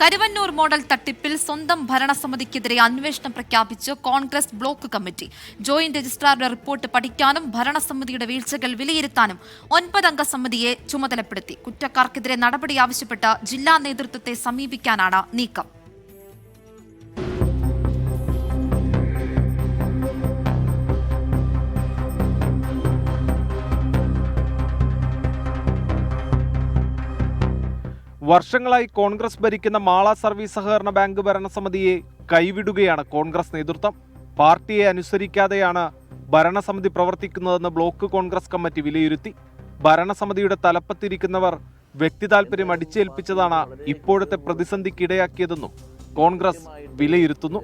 Karuvannur model തട്ടിപ്പിൽ സ്വന്തം ഭരണസമിതിക്കെതിരെ അന്വേഷണം പ്രഖ്യാപിച്ച് കോൺഗ്രസ് ബ്ലോക്ക് കമ്മിറ്റി. ജോയിന്റ് രജിസ്ട്രാറുടെ റിപ്പോർട്ട് പഠിക്കാനും ഭരണസമിതിയുടെ വീഴ്ചകൾ വിലയിരുത്താനും ഒൻപതംഗ സമിതിയെ ചുമതലപ്പെടുത്തി. കുറ്റക്കാർക്കെതിരെ നടപടി ആവശ്യപ്പെട്ട് ജില്ലാ നേതൃത്വത്തെ സമീപിക്കാനാണ് നീക്കം. വർഷങ്ങളായി കോൺഗ്രസ് ഭരിക്കുന്ന മാള സർവീസ് സഹകരണ ബാങ്ക് ഭരണസമിതിയെ കൈവിടുകയാണ് കോൺഗ്രസ് നേതൃത്വം. പാർട്ടിയെ അനുസരിക്കാതെയാണ് ഭരണസമിതി പ്രവർത്തിക്കുന്നതെന്ന് ബ്ലോക്ക് കോൺഗ്രസ് കമ്മിറ്റി വിലയിരുത്തി. ഭരണസമിതിയുടെ തലപ്പത്തിരിക്കുന്നവർ വ്യക്തി താല്പര്യം അടിച്ചേൽപ്പിച്ചതാണ് ഇപ്പോഴത്തെ പ്രതിസന്ധിക്കിടയാക്കിയതെന്നും കോൺഗ്രസ് വിലയിരുത്തുന്നു.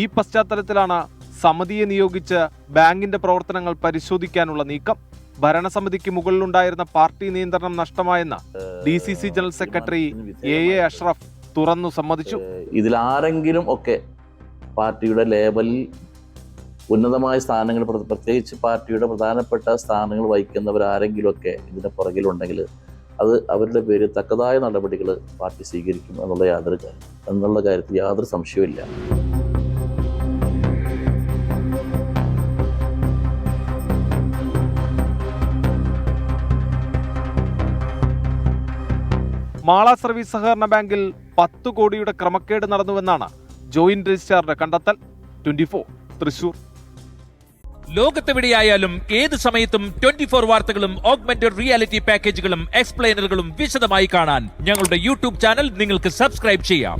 ഈ പശ്ചാത്തലത്തിലാണ് സമിതിയെ നിയോഗിച്ച് ബാങ്കിന്റെ പ്രവർത്തനങ്ങൾ പരിശോധിക്കാനുള്ള നീക്കം. ഭരണസമിതിക്ക് മുകളിലുണ്ടായിരുന്ന പാർട്ടി നിയന്ത്രണം നഷ്ടമായെന്ന് D C C general secretary A A Ashraf തുറന്നു സമ്മതിച്ചു. ഇതിലാരെങ്കിലും ഒക്കെ പാർട്ടിയുടെ ലേബലിൽ ഉന്നതമായ സ്ഥാനങ്ങൾ പ്ര- പ്രത്യേകിച്ച് പാർട്ടിയുടെ പ്രധാനപ്പെട്ട സ്ഥാനങ്ങൾ വഹിക്കുന്നവർ വഹിക്കുന്നവരാരെങ്കിലുമൊക്കെ ഇതിന് പുറകിലുണ്ടെങ്കിൽ അത് അവരുടെ പേര് തക്കതായ നടപടികൾ പാർട്ടി സ്വീകരിക്കും എന്നുള്ള യാതൊരു കാര്യം എന്നുള്ള കാര്യത്തിൽ യാതൊരു സംശയവുമില്ല. മാള സർവീസ് സഹകരണ ബാങ്കിൽ പത്ത് കോടിയുടെ ക്രമക്കേട് നടന്നുവെന്നാണ് ജോയിന്റ് രജിസ്ട്രാറുടെ കണ്ടെത്തൽ. Twenty four Thrissur. ലോകത്തെവിടെയായാലും ഏത് സമയത്തും ട്വന്റി ഫോർ വാർത്തകളും ഓഗ്മെന്റഡ് റിയാലിറ്റി പാക്കേജുകളും എക്സ്പ്ലെയിനറുകളും വിശദമായി കാണാൻ ഞങ്ങളുടെ യൂട്യൂബ് ചാനൽ നിങ്ങൾക്ക് സബ്സ്ക്രൈബ് ചെയ്യാം.